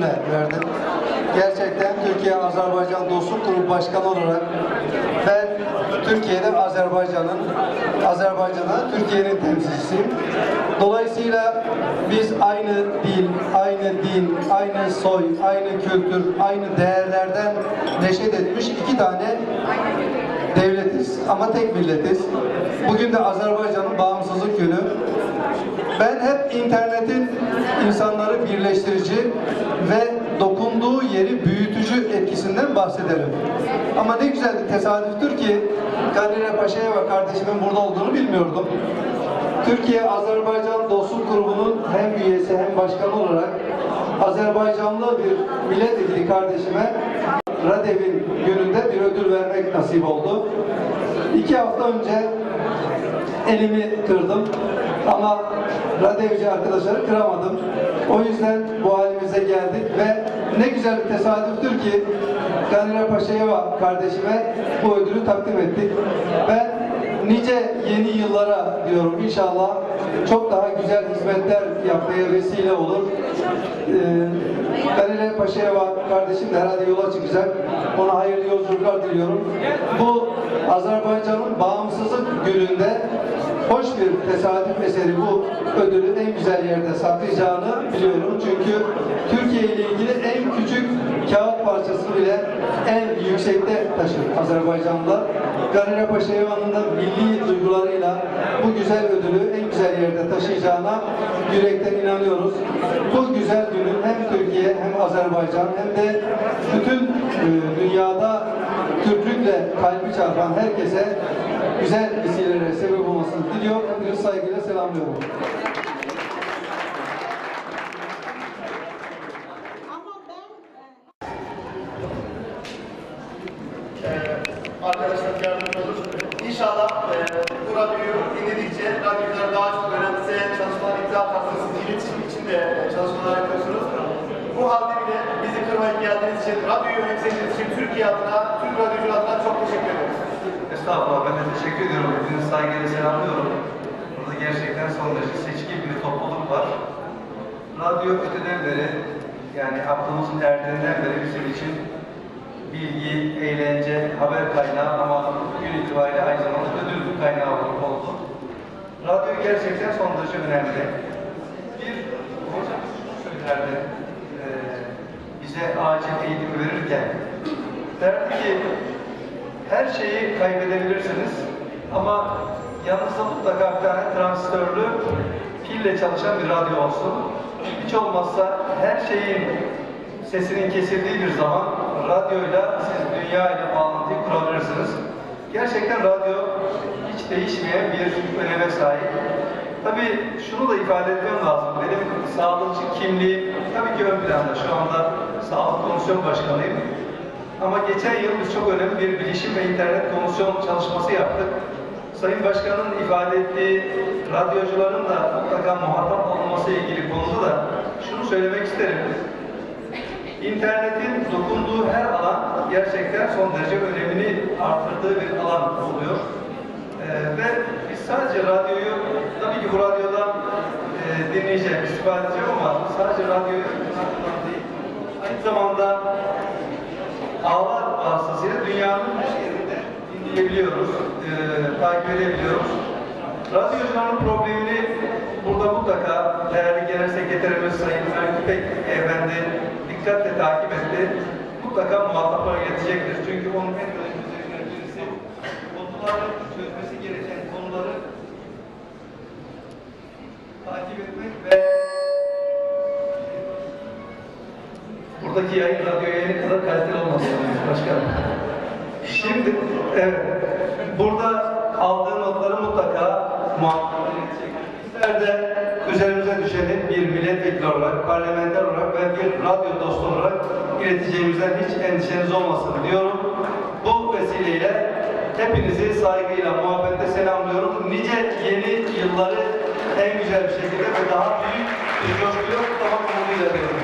verdim. Gerçekten Türkiye-Azerbaycan Dostluk Grubu Başkanı olarak ben Türkiye'de Azerbaycan'ın, Azerbaycan'a Türkiye'nin temsilcisiyim. Dolayısıyla biz aynı dil, aynı din, aynı soy, aynı kültür, aynı değerlerden neşet etmiş iki tane devletiz ama tek milletiz. Bugün de Azerbaycan'ın bağımsızlık günü. Ben hep internetin insanları birleştirici ve dokunduğu yeri büyütücü etkisinden bahsederim. Ama ne güzel bir tesadüftür ki Kadire Paşa'ya ve kardeşimin burada olduğunu bilmiyordum. Türkiye-Azerbaycan Dostluk Grubu'nun hem üyesi hem başkanı olarak Azerbaycanlı bir milletvekili kardeşime Radev'in gününde bir ödül vermek nasip oldu. İki hafta önce elimi kırdım ama radyovcu arkadaşları kıramadım. O yüzden bu halimize geldik ve ne güzel bir tesadüftür ki Ganire Paşa'ya kardeşime bu ödülü takdim ettik. Ben nice yeni yıllara diyorum inşallah çok daha güzel hizmetler yapmaya vesile olur. Ee, Ganire Paşa'ya kardeşim de herhalde yola çıkacak. Ona hayırlı yolculuklar diliyorum. Bu Azerbaycan'ın bağımsızlık gününde hoş bir tesadüf eseri bu ödülü en güzel yerde saklayacağını biliyorum. Çünkü Türkiye ile ilgili en küçük kağıt parçasını bile en yüksekte taşır Azerbaycanlılar. Ganire Paşa Eyvanı'nda milli duygularıyla bu güzel ödülü en güzel yerde taşıyacağına yürekten inanıyoruz. Bu güzel günün hem Türkiye hem Azerbaycan hem de bütün e, dünyada Türklükle kalbi çarpan herkese güzel vesilelere sebep olmasını diliyor. Hepinizi saygıyla selamlıyorum. Ama ben e, arkadaşlar yardımcı olur. İnşallah e, bu radyoyu dinledikçe radyocular daha çok öğrense çalışmalar imza atarsınız. İletişim için de çalışmalar yapıyorsunuz. Bu halde bile bizi kırmayıp geldiğiniz için, radyoyu önemsediğiniz için Türkiye adına, Türk radyocu adına çok teşekkür ederiz. Estağfurullah ben de teşekkür ediyorum. Hepinizi saygıyla selamlıyorum. Burada gerçekten son derece seçkin bir topluluk var. Radyo öteden beri yani aklımızın erdiğinden beri bizim için bilgi, eğlence, haber kaynağı ama bugün itibariyle aynı zamanda ödül kaynağı oldu. Radyo gerçekten son derece önemli. Bir hocam eee, bize acil eğitim verirken derdi ki her şeyi kaybedebilirsiniz ama yanınızda mutlaka bir tane transistörlü pille çalışan bir radyo olsun. Hiç olmazsa her şeyin sesinin kesildiği bir zaman radyoyla siz dünya ile bağlantıyı kurabilirsiniz. Gerçekten radyo hiç değişmeyen bir öneme sahip. Tabii şunu da ifade etmem lazım. Benim sağlıkçı kimliğim tabii ki ön planda. Şu anda Komisyon Başkanıyım. Ama geçen yıl biz çok önemli bir bilişim ve internet komisyon çalışması yaptık. Sayın Başkan'ın ifade ettiği radyocuların da mutlaka muhatap olması ilgili konuda da şunu söylemek isterim. İnternetin dokunduğu her alan gerçekten son derece önemini artırdığı bir alan oluyor. Ee, ve biz sadece radyoyu, tabii ki bu radyodan e, dinleyeceğim, istifade edeceğim ama sadece radyoyu dinleyebiliyoruz, e, takip edebiliyoruz. Radyocuların problemini burada mutlaka değerli Genel Sekreterimiz Sayın Erkü Pek Efendi dikkatle takip etti. Mutlaka muhataplara iletecektir. Çünkü onun en önemli birisi konuları çözmesi gereken konuları takip etmek ve buradaki yayın radyo yayını kadar kaliteli olması lazım başkanım. Şimdi evet, burada aldığı notları mutlaka muhakkak edecektir. Bizler de üzerimize düşeni bir milletvekili olarak, parlamenter olarak ve bir radyo dostu olarak ileteceğimizden hiç endişeniz olmasın diyorum. Bu vesileyle hepinizi saygıyla, muhabbetle selamlıyorum. Nice yeni yılları en güzel bir şekilde ve daha büyük bir coşkuyla kutlamak umuduyla diyorum.